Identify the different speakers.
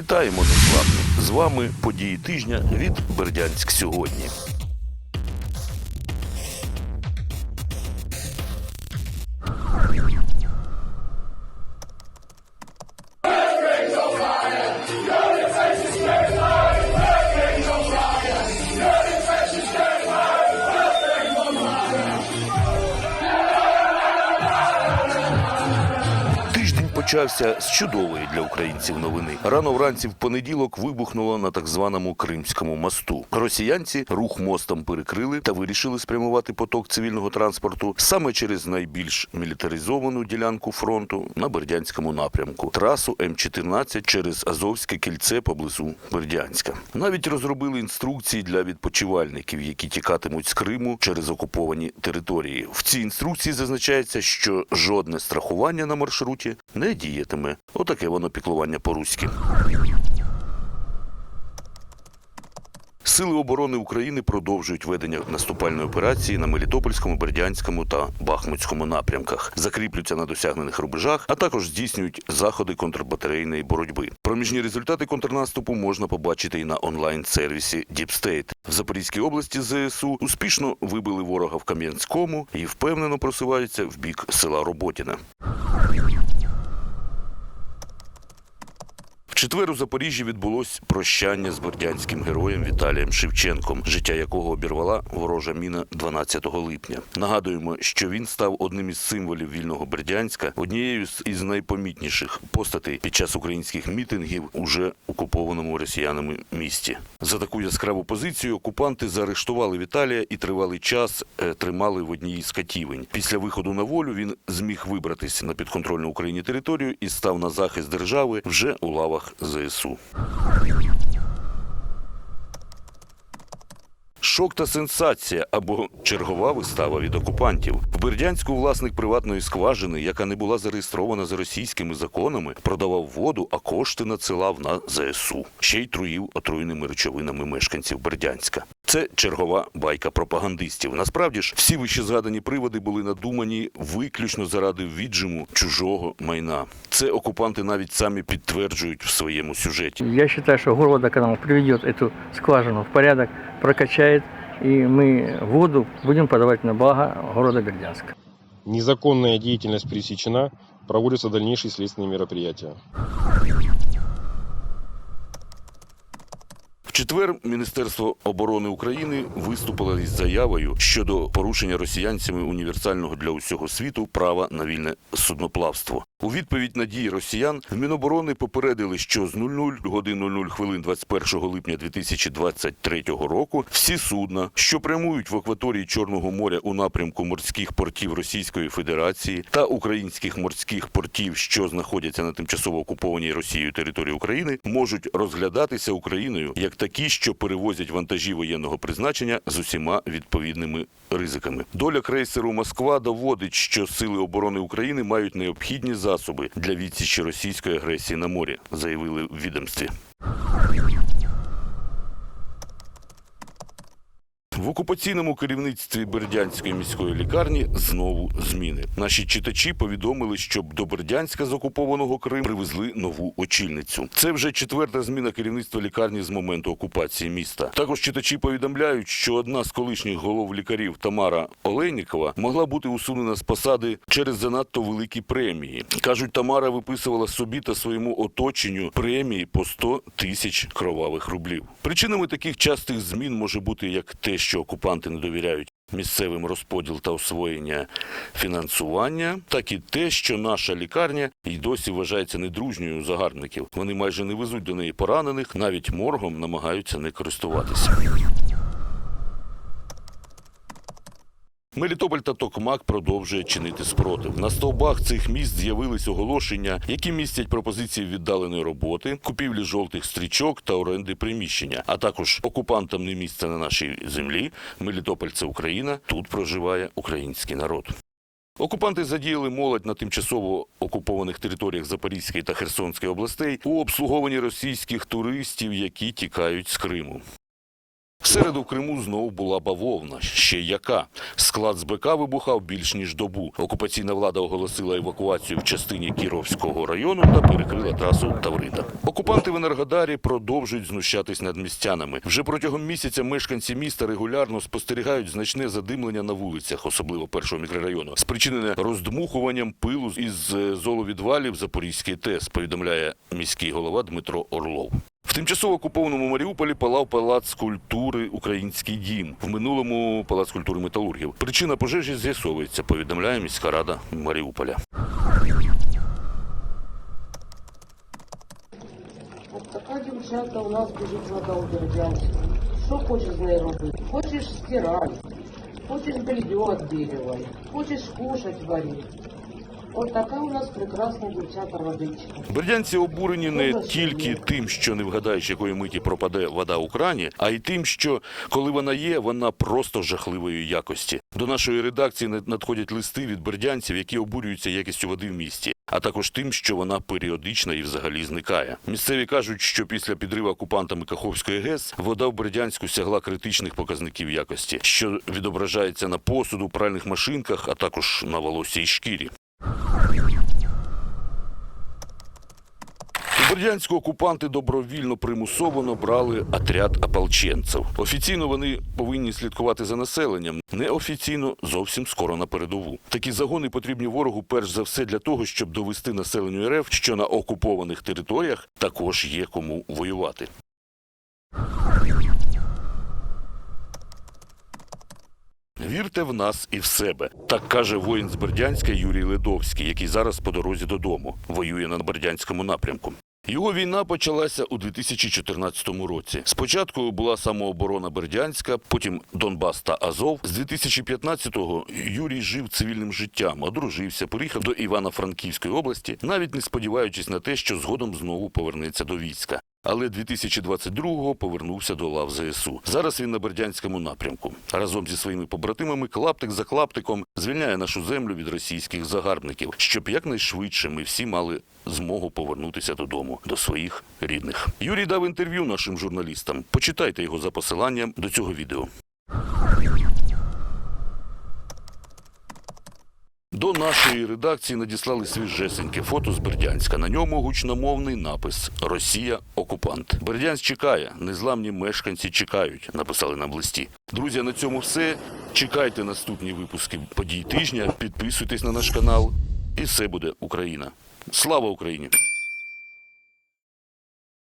Speaker 1: Вітаємо незламні! З вами події тижня від Бердянськ сьогодні. Почався з чудової для українців новини. Рано вранці в понеділок вибухнуло на так званому Кримському мосту. Росіянці рух мостом перекрили та вирішили спрямувати поток цивільного транспорту саме через найбільш мілітаризовану ділянку фронту на Бердянському напрямку трасу М14 через Азовське кільце поблизу Бердянська. Навіть розробили інструкції для відпочивальників, які тікатимуть з Криму через окуповані території. В цій інструкції зазначається, що жодне страхування на маршруті не діятиме. Отаке воно піклування по-руськи. Сили оборони України продовжують ведення наступальної операції на Мелітопольському, Бердянському та Бахмутському напрямках, закріплюються на досягнених рубежах, а також здійснюють заходи контрбатарейної боротьби. Проміжні результати контрнаступу можна побачити і на онлайн-сервісі State. В Запорізькій області ЗСУ успішно вибили ворога в Кам'янському і впевнено просуваються в бік села Роботіна. Четвер у Запоріжжі відбулось прощання з бердянським героєм Віталієм Шевченком, життя якого обірвала ворожа міна 12 липня. Нагадуємо, що він став одним із символів вільного Бердянська, однією з із найпомітніших постатей під час українських мітингів уже окупованому росіянами місті. За таку яскраву позицію окупанти заарештували Віталія і тривалий час е, тримали в одній із катівень. Після виходу на волю він зміг вибратися на підконтрольну Україні територію і став на захист держави вже у лавах ЗСУ. Шок та сенсація або чергова вистава від окупантів. В Бердянську власник приватної скважини, яка не була зареєстрована за російськими законами, продавав воду, а кошти надсилав на ЗСУ. Ще й труїв отруйними речовинами мешканців Бердянська. Це чергова байка пропагандистів. Насправді ж, всі вище згадані приводи були надумані виключно заради віджиму чужого майна. Це окупанти навіть самі підтверджують в своєму сюжеті.
Speaker 2: Я считаю, что горводоканал приведет эту скважину в порядок, прокачает, и мы воду будем подавать на благо города Бердянска.
Speaker 3: Незаконная деятельность пресечена, проводятся дальнейшие следственные мероприятия.
Speaker 1: В четвер Міністерство оборони України виступило із заявою щодо порушення росіянцями універсального для усього світу права на вільне судноплавство. У відповідь на дії росіян в Міноборони попередили, що з 00 годин 00 хвилин 21 липня 2023 року всі судна, що прямують в акваторії Чорного моря у напрямку морських портів Російської Федерації та українських морських портів, що знаходяться на тимчасово окупованій Росією території України, можуть розглядатися Україною як такі, що перевозять вантажі воєнного призначення з усіма відповідними ризиками. Доля крейсеру Москва доводить, що сили оборони України мають необхідні засоби для відсічі російської агресії на морі, заявили в відомстві. В окупаційному керівництві Бердянської міської лікарні знову зміни. Наші читачі повідомили, що до Бердянська з окупованого Криму привезли нову очільницю. Це вже четверта зміна керівництва лікарні з моменту окупації міста. Також читачі повідомляють, що одна з колишніх голов лікарів Тамара Олейнікова могла бути усунена з посади через занадто великі премії. кажуть, Тамара виписувала собі та своєму оточенню премії по 100 тисяч кровавих рублів. Причинами таких частих змін може бути як те, що окупанти не довіряють місцевим розподіл та освоєння фінансування, так і те, що наша лікарня й досі вважається недружньою загарбників. Вони майже не везуть до неї поранених, навіть моргом намагаються не користуватися. Мелітополь та Токмак продовжує чинити спротив. На стовбах цих міст з'явились оголошення, які містять пропозиції віддаленої роботи, купівлі жовтих стрічок та оренди приміщення. А також окупантам не місце на нашій землі. Мелітополь це Україна. Тут проживає український народ. Окупанти задіяли молодь на тимчасово окупованих територіях Запорізької та Херсонської областей у обслуговуванні російських туристів, які тікають з Криму. В середу в Криму знову була бавовна. Ще яка. Склад з БК вибухав більш ніж добу. Окупаційна влада оголосила евакуацію в частині Кіровського району та перекрила трасу Таврида. Окупанти в Енергодарі продовжують знущатись над містянами. Вже протягом місяця мешканці міста регулярно спостерігають значне задимлення на вулицях, особливо першого мікрорайону, спричинене роздмухуванням пилу із е, золовідвалів Запорізький ТЕС, повідомляє міський голова Дмитро Орлов. В тимчасово окупованому Маріуполі палав палац культури Український дім. В минулому палац культури металургів. Причина пожежі з'ясовується, повідомляє міська рада Маріуполя.
Speaker 4: Така дівчатка у нас біжить вода у Бердянську. Що хочеш з нею робити? Хочеш стирай, хочеш белье відбілювай, хочеш кушать варі. От така у нас прекрасна дівчата водичка.
Speaker 1: Бердянці обурені не тільки тим, що не вгадаєш, якої миті пропаде вода у крані, а й тим, що коли вона є, вона просто жахливої якості. До нашої редакції над- надходять листи від бердянців, які обурюються якістю води в місті. А також тим, що вона періодична і взагалі зникає. Місцеві кажуть, що після підриву окупантами Каховської ГЕС вода в Бердянську сягла критичних показників якості, що відображається на посуду, пральних машинках, а також на волосі й шкірі. Бердянську окупанти добровільно примусово набрали отряд ополченців. Офіційно вони повинні слідкувати за населенням, неофіційно зовсім скоро на передову. Такі загони потрібні ворогу перш за все для того, щоб довести населенню РФ, що на окупованих територіях також є кому воювати. Вірте в нас і в себе. Так каже воїн з Бердянська Юрій Ледовський, який зараз по дорозі додому воює на Бердянському напрямку. Його війна почалася у 2014 році. Спочатку була самооборона Бердянська, потім Донбас та Азов. З 2015-го Юрій жив цивільним життям, одружився, поїхав до Івано-Франківської області, навіть не сподіваючись на те, що згодом знову повернеться до війська. Але 2022-го повернувся до лав ЗСУ. Зараз він на Бердянському напрямку. Разом зі своїми побратимами клаптик за клаптиком звільняє нашу землю від російських загарбників, щоб якнайшвидше ми всі мали змогу повернутися додому до своїх рідних. Юрій дав інтерв'ю нашим журналістам. Почитайте його за посиланням до цього відео. До нашої редакції надіслали свіжесеньке фото з Бердянська. На ньому гучномовний напис Росія окупант. Бердянськ чекає, незламні мешканці чекають. Написали нам в листі. Друзі, на цьому все. Чекайте наступні випуски подій тижня. Підписуйтесь на наш канал, і все буде Україна. Слава Україні!